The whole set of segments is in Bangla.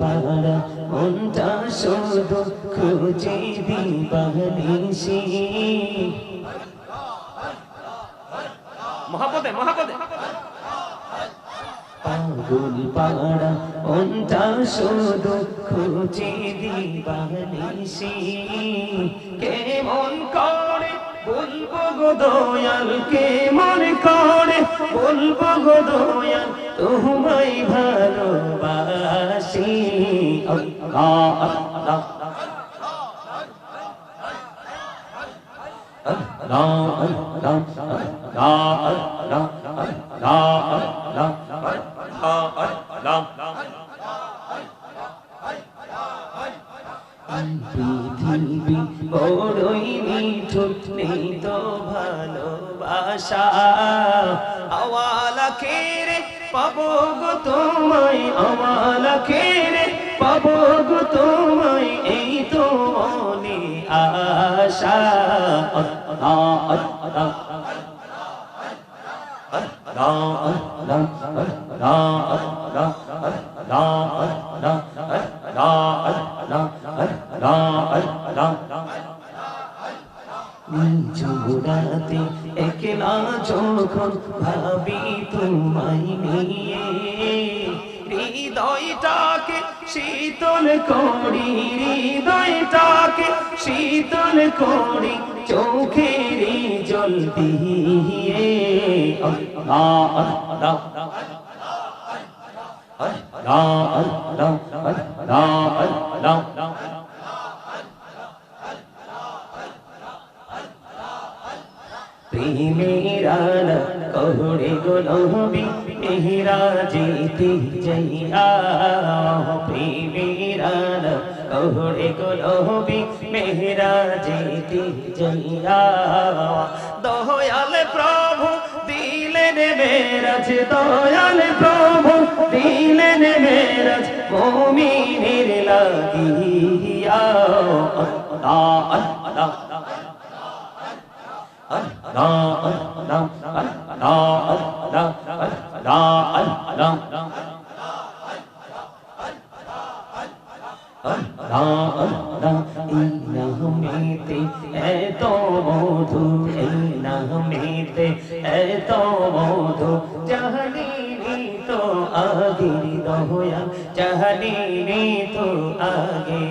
পাড়া মনটা শুধু খুঁজে দিবানিসি মহাপদে মহাপদে। পাগল পাড়া মনটা শুধু খুঁজে দিবানিসি কেমন করে বলব গো দয়াল কেমন করে বলব গো দয়াল তোমায় ভালোবাসি আল্লাহ আল্লাহ পৃথিবী ভালোবাসা আওয়ালা খেরে পাবো করি হৃদয়টাকে শীতল করি চোখের জল দিয়ে। আল্লাহ আল্লাহ আল্লাহ আল্লাহ আল্লাহ মেহরা যেতে যাইয়া প্রেমেরান কহরে গোলবি মেহরা যেতে যাইয়া দয়াল প্রভু দিলেন মেরাজ দয়াল প্রভু দিলেন মেরাজ মোমিনের লাগিয়া আল্লাহ আল্লাহ নামেতে এত মধু এই নামেতে এত মধু জাহানি তো আগে, দহয়া জাহানি তো আগে।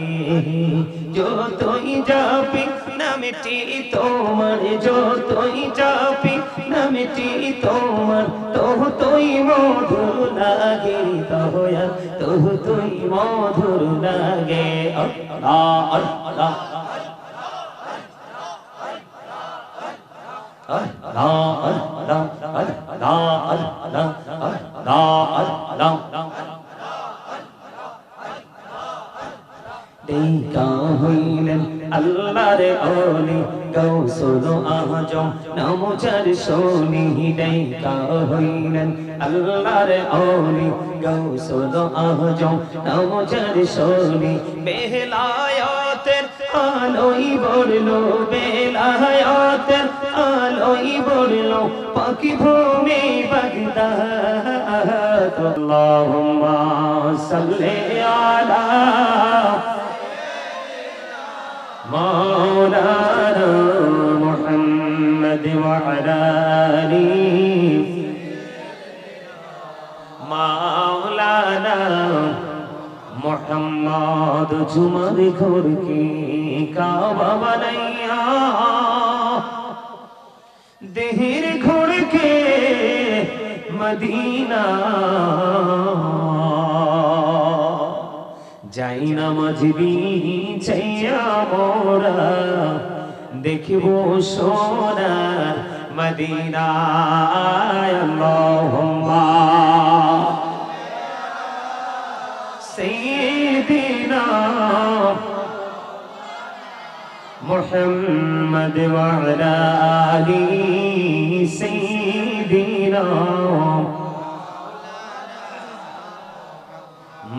তোমার, যতই যাবি দেখা হইলেন আল্লাহর অলি গৌসুল আজম নমচার সোনি দেখা হইলেন আল্লাহর অলি গৌসুল আজম নমচার সোনি বেলায়াতের আলোই বলল বেলায়াতের আলোই বলল পাখি ভূমি বাগদাদ আল্লাহুম্মা সাল্লি আলা مولانا محمد وعلى آله مولانا محمد جمر گھر کی کعبہ بنیا دہر گھر کے مدینہ না মজবি চাইয়া মোরা দেখিব সোনার মদিনা আল্লাহুম্মা سيدنا محمد وعلى آله سيدنا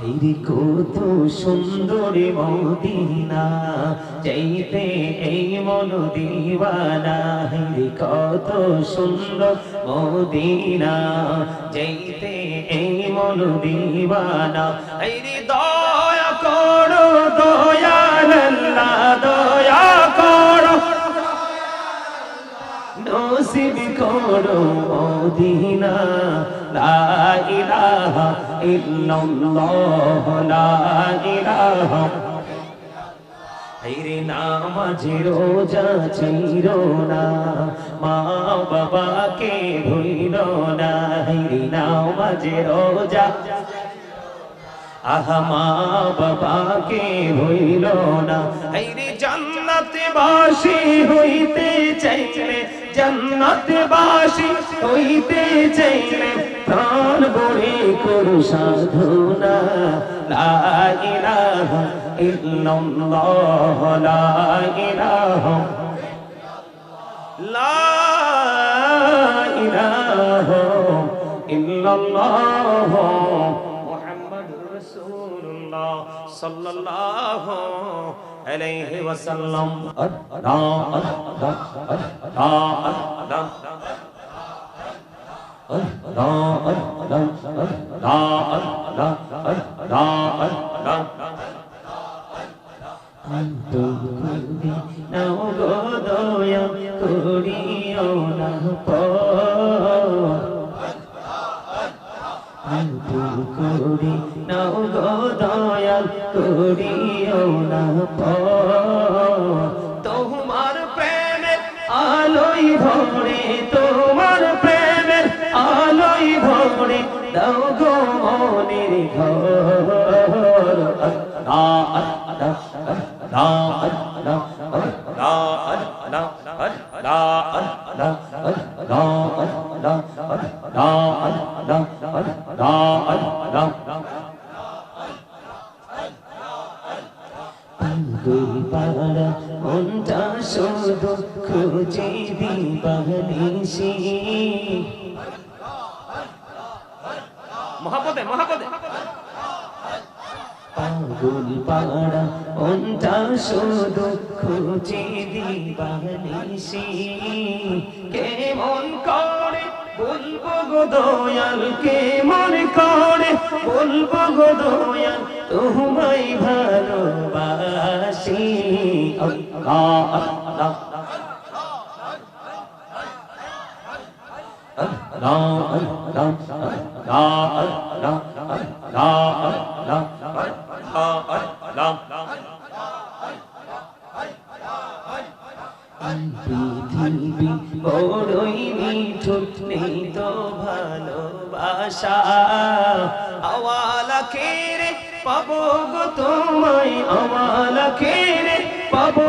হাইরে কত সুন্দরী মদিনা যাইতে এই মন দিওয়ানা হাইরে কত সুন্দর মদিনা যাইতে এই মন দিওয়ানা হাইরে দয়া করো, দয়াল আল্লাহ, দয়া করো। নসিব করো মদিনা লা ইলাহা ইল্লাল্লাহ, লা ইলাহা। হাইরে নামাজে রোজা ছিল না, মা বাবাকে ভুইল না। হাইরে নামাজে রোজা আহা, মা বাবাকে হইল না। হাইরে জান্নাতে বাসি হইতে চাইলে জান্নাতে বাসি হইতে চাইলে প্রাণ বড়ে করু সাধনা। লা ইল্লাল্লাহ লা ইলাহা ইল্লাল্লাহ, মুহাম্মাদুর রাসূলুল্লাহ, সাল্লাল্লাহু عليه وسلم অন্ত করবি নাও গো দয়া করিও না পর করি নাও গো না তোমার প্রেমের আলোই ভরে তোমার প্রেমের আলোই ভরে দাও আল্লাহ মহাপদে মহাপদে পাগল পাড়া মনটা শুধু দিবানিসি কেমন করে বলব গো দয়াল কেমন করে বলব গো দয়াল তোমায় ভালোবাসি আল্লাহ আল্লাহ আল্লাহ আল্লাহ পৃথিবী বড়ই মিঠুর নেই তো ভালোবাসা আওয়ালা খেরে পাবো গো তোমায় আওয়ালা খেরে পাবো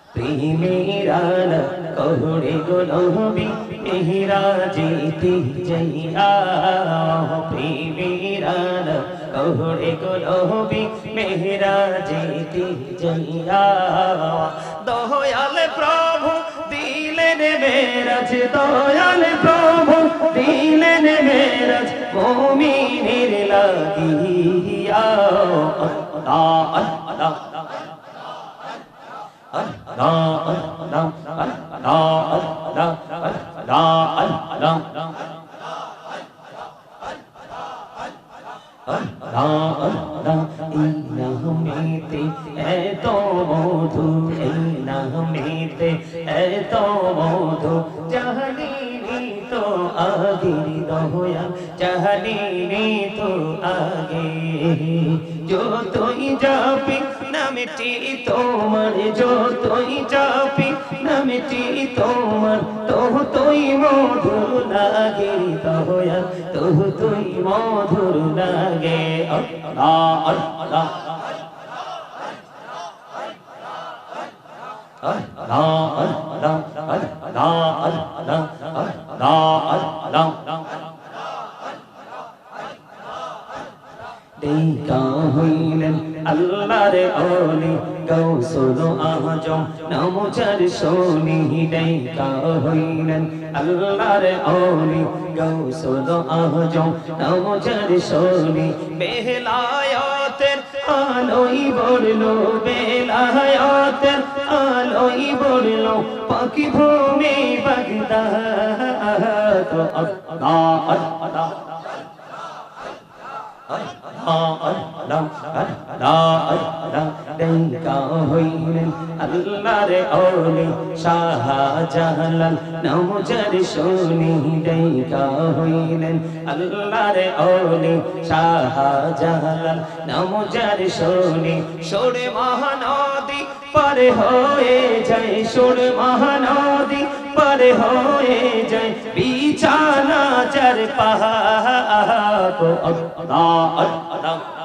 প্রেমেরান কহুড়ে গোলবি মেহরা যেতে যাইয়া প্রেমেরান কহুড়ে গোলবি মেহরা যেতে যাইয়া দয়াল প্রভু দিলেন মেরাজ, দয়াল প্রভু দিলেন মেরাজ মোমিনের লাগিয়া আল্লাহ আল্লাহ। এত মধু এই নামেতে এত মধু জাহানি তো আগে দহয়া জাহানি তো আগে যতই যাবি নামটি তোমার যতই যাবি নামটি তোমার তো তুই মধুর লাগে দহয়া তো তুই মধুর লাগে আল্লাহ আল্লাহ দেখা আল্লাহর অলি গৌসুল আজম নমচার সোনি দেখা হইলেন আল্লাহর অলি গৌসুল আজম নমচার সোনি বেলায়াতের আলোই বলল বেলায়াতের আলোই বলল পাখি ভূমি বাগদা আল্লাহ আল্লাহ আল্লাহর ওলি শাহজালাল নমজার সোনি ডাইকা হইলেন আল্লাহর ওলি শাহজালাল নমজার সোনি সোরে মহানদী পারে হয়ে যায় সোর মহানদী পারে হয়ে যায় বিছানা চার পাহাড় আল্লাহ আল্লাহ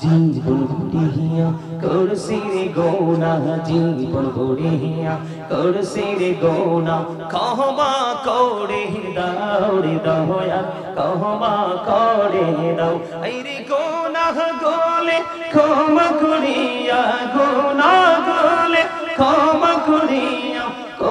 জীবন গড়িয়া করছি রে গোনা, জীবন গড়িয়া করছি রে গোনা। কহমা করে দাও রে দয়া কহমা করে দাও। এই রে গোনা গোলে, ক্ষমা করিয়া, গোনা গোলে, ক্ষমা করিয়া।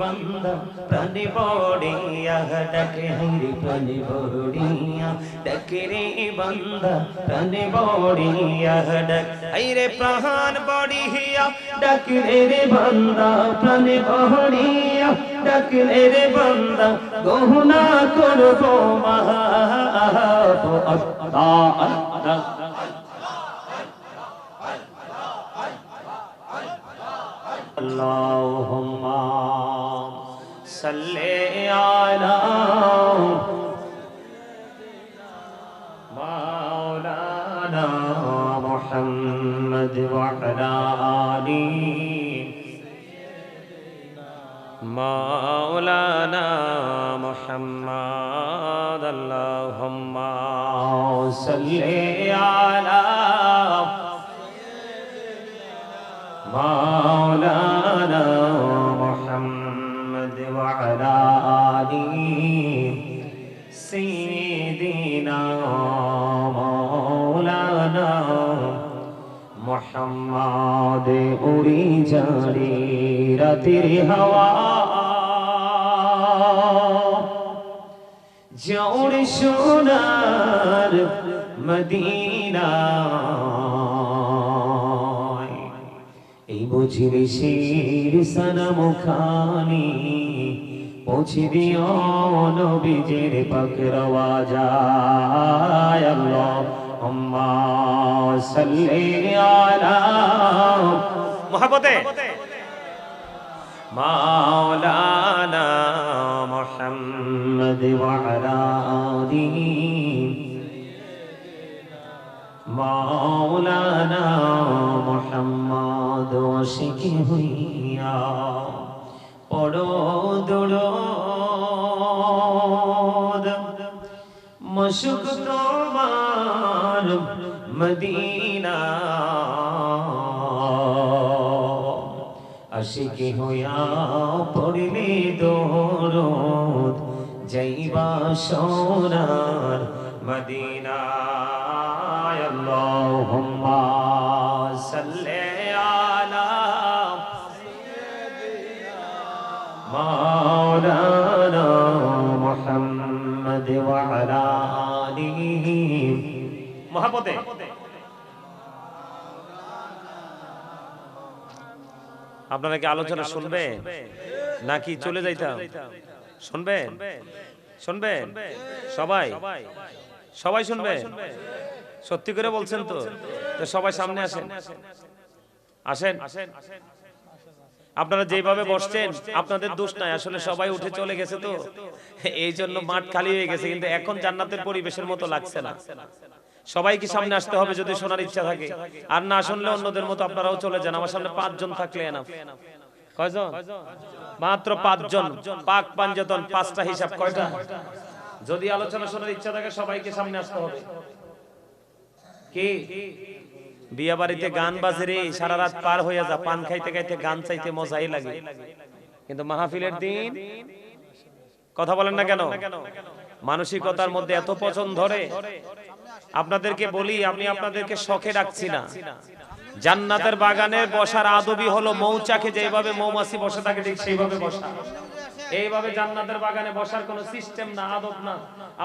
بند پنی بوڑیا ڈکری پنی بوڑیا ڈکری بند پنی بوڑیا ڈک ایرے پرہان بوڑیا ڈکری بند پنی بوڑیا ڈکری بند گونا کرو مہا اللہ اللهم صلی علی مولانا محمد وعلا آلی مولانا محمد اللہم صلی علی مولانا সম্মাদে উড়ি জারি রাতির হাওয়া। জৌড় সোনার মদিনা। এই বুঝিলি শির সনম খানি পৌঁছে দিও নবীজের পাকরওয়া যায় আল্লাহ। মহাপতে মাওলানা মোহাম্মদ ওয়ালা আলিহি। মাওলানা মোহাম্মদ ওয়াশিকি হইয়া পড়ো দুড়ো মশুক তোমার মদিনা। আশিকি হইয়া পড়লি দরদ যাইবা সোনার মদিনায় মহাপতে আপনারা কি আলোচনা শুনবে? নাকি চলে যাইতাম? শুনবেন শুনবেন সবাই? সবাই? শুনবে? সত্যি করে বলছেন তো? তো? সবাই সামনে আসেন। আসেন। আপনারা যেভাবে বসছেন আপনাদের দোষ নাই। আসলে সবাই উঠে চলে গেছে তো? এই জন্য মাঠ খালি হয়ে গেছে কিন্তু এখন জান্নাতের পরিবেশের মতো লাগছে না। সবাইকে সামনে আসতে হবে যদি শোনার ইচ্ছা থাকে। আর না শুনলে অন্যদের মতো আপনারাও চলে যান। আমার সামনে পাঁচজন থাকলে এনাফ। কয়জন? মাত্র পাঁচজন। পাক পাঞ্জতন পাঁচটা হিসাব কয়টা? যদি আলোচনা শোনার ইচ্ছা থাকে সবাইকে সামনে আসতে হবে। কি? বিয়া বাড়িতে গান বাজে রে সারা রাত পার হয়ে যা পান খাইতে খাইতে গান চাইতে মজাই লাগে। কিন্তু মাহফিলের দিন কথা বলেন না কেন? মানসিকতার মধ্যে এত পছন্দ ধরে আপনাদেরকে বলি আমি আপনাদেরকে শখে রাখছি না। জান্নাতের বাগানের বসার আদবি হলো মৌচাকে যেভাবে মৌমাছি বসে থাকে ঠিক সেইভাবে বসা। এইভাবে জান্নাতের বাগানে বসার কোনো সিস্টেম না আদব না।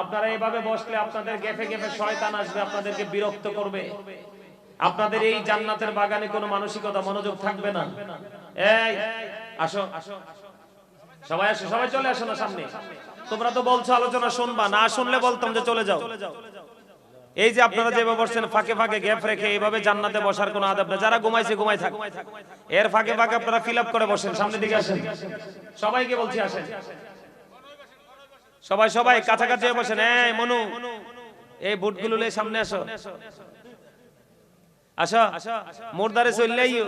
আপনারা এইভাবে বসলে আপনাদের গেফে গেফে শয়তান আসবে আপনাদেরকে বিরক্ত করবে। আপনাদের এই জান্নাতের বাগানে কোনো মানসিকতা মনোযোগ থাকবে না। এই আসো। সবাই আসো সবাই চলে আসো না সামনে। তোমরা তো বলছো আলোচনা শুনবা না শুনলে বলতাম যে চলে যাও। এই যে আপনারা যেভাবে বসছেন, ফাঁকে ফাঁকে গ্যাপ রেখে এইভাবে জান্নাতে বসার কোনো আদাব না যারা ঘুমাইছে, ঘুমাই থাক। এর ফাঁকে ফাঁকে আপনারা ফিল করে বসেন, সামনের দিকে আসেন। সবাইকে বলছি, আসেন। সবাই সবাই, কাছাকাছি বসেন। এই, মনু। এই বুটগুলো লয়ে সামনে আসো। আসো। মোরদারে চললেইও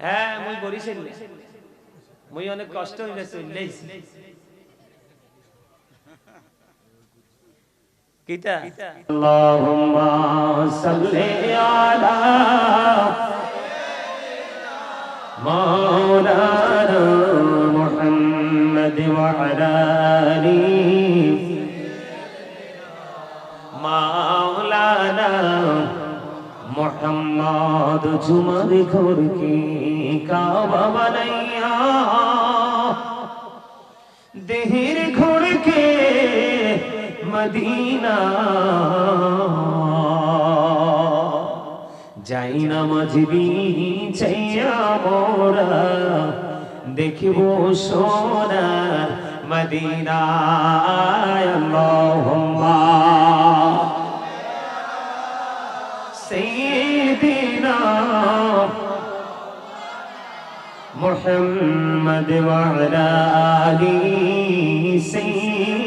হ্যাঁ মুই বরিশাল মুই অনেক কষ্ট হইলে চললেইছি কিটা? আল্লাহুম্মা সাল্লি আলা মাওলানা মুহাম্মদ ওয়া আলা আলি দেহের ঘর মদিনা যাই না মজবি চাইয়া মোরা দেখিব সোনার মদিনা আল্লাহুম্মা سيدنا محمد وعلى آله سيدنا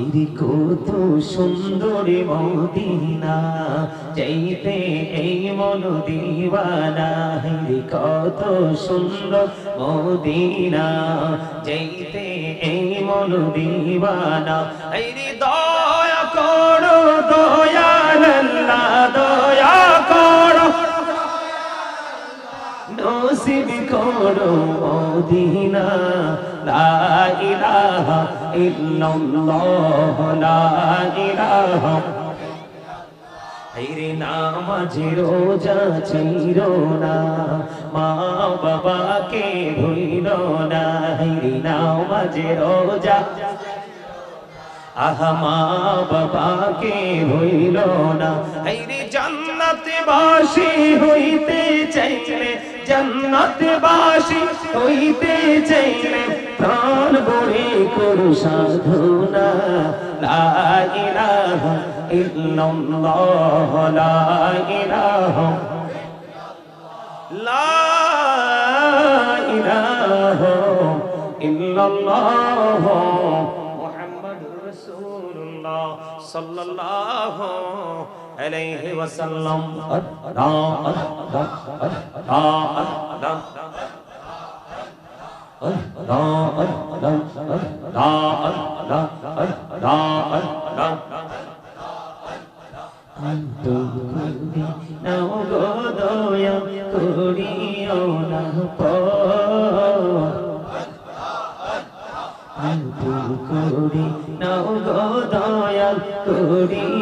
এই কত সুন্দরী মদিনা, চাইতে এই মন দিওয়ানা হেরি কত সুন্দর মদিনা, চাইতে এই মন দিওয়ানা হেরি দয়া করো দয়াল, আল্লাহ দয়া নসিব করো, মদিনা, লা ইলাহা ইল্লাল্লাহ, লা ইলাহা হাইরে নামাজে রোজা ছিল না, মা বাবাকে ভুইল না হাইরে নামাজে রোজা আহমা বাবাকে হইল না হাইরে জান্নাতে বাসি হইতে চাইলে জান্নাতে বাসি হইতে চাইলে প্রাণ বড়ে করু সাধনা। লা ইল্লাল্লাহ লা ইলাহা ইল্লাল্লাহ, মুহাম্মাদুর রাসূলুল্লাহ, সাল্লাল্লাহু আলাইহি ওয়াসাল্লাম নাও গো দয়া করিও না করি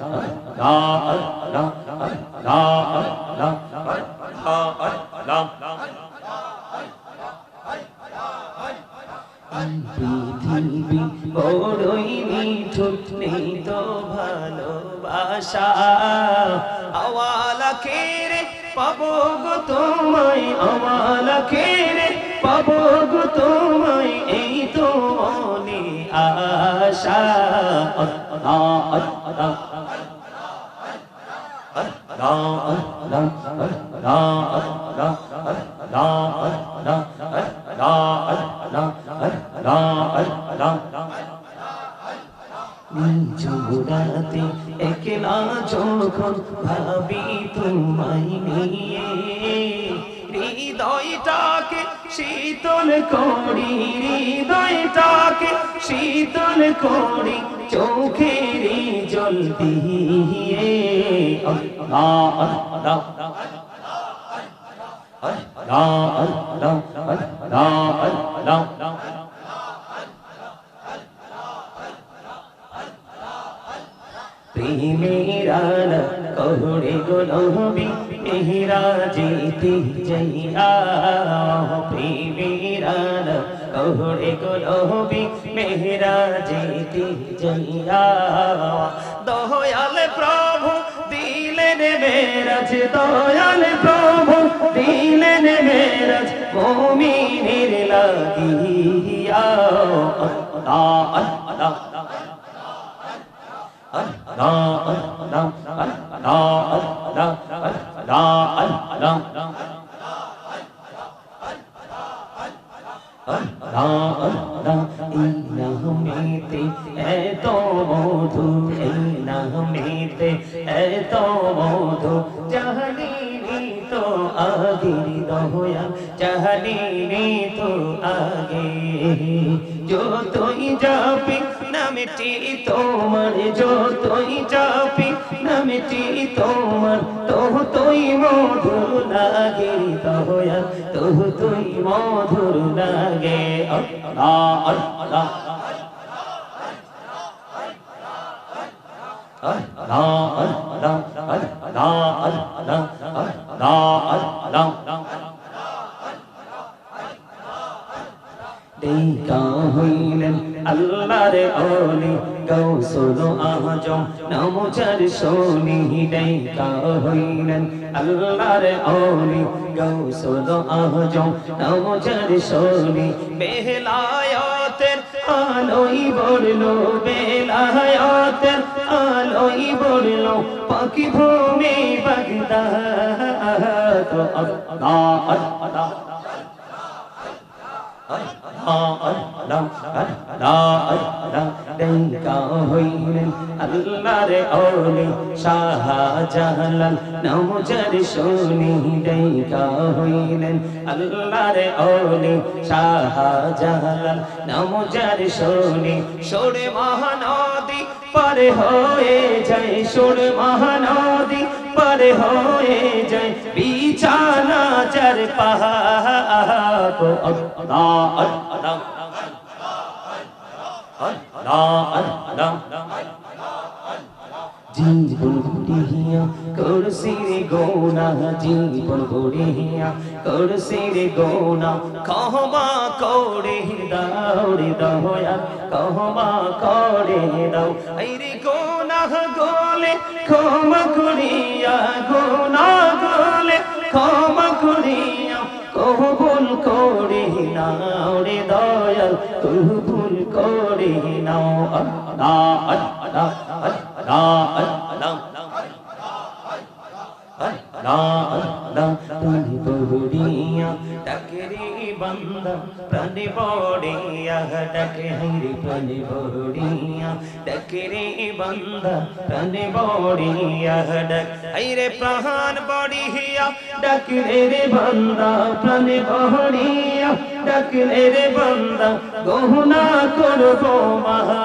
পাবো করি হৃদয়টাকে শীতল করি চোখের জল দিয়ে। আল্লাহ যাইয়া দয়াল প্রভু দিলেন মেরাজ দয়াল প্রভু দিলেন নামেতে এত মধু এই নামেতে এত মধু জাহানি তো আগে দহয়া জাহানি তো আগে যতই যাবি নামটি তোমার যতই যাবি নামটি তোমার তো তুই মধুর লাগে দহয়া তো তুই মধুর লাগে আল্লাহ আল্লাহ ডাইকা হইলেন আল্লাহর ওলি গৌসুল আজম নমজার সোনি বেলায়াতের আলোই বলল, বেলায়াতের আলোই বলল, পাখি ভূমি বাগদাদ আল্লাহ আল্লাহ। আল্লাহর ওলি শাহজালাল নমজার সোনি ডাইকা হইলেন আল্লাহর ওলি শাহজালাল নমজার সোনি সোরে মহানদী পারে হয়ে যায় সোর মহানদী পারে হয়ে যায়, বিছানা চার পাহাড় আল্লাহ আল্লাহ জীবন বুড়িয়া করছি রে গোনা, জীবন বুড়িয়া করছি রে গোনা। কহমা করে দাও রে দয়া কহমা করে দাও। এই রে গোনা ক্ষমা করিয়া গোনা গোলে ক্ষমা করিয়া কবুল করে নাও রে দয়াল কবুল করে নাও আল্লাহ আল্লাহ আল্লাহ আল্লাহ প্রাণী বড়িয়া ডাকে রে বান্দা প্রাণী বড়িয়া ডাকে হাইরে প্রাণী বড়িয়া ডাকে রে বান্দা প্রাণী বড়িয়া ডাক হাইরে প্রাণ বড়িয়া ডাকে রে বান্দা প্রাণী বড়িয়া ডাকে রে বান্দা গহনা করব মহা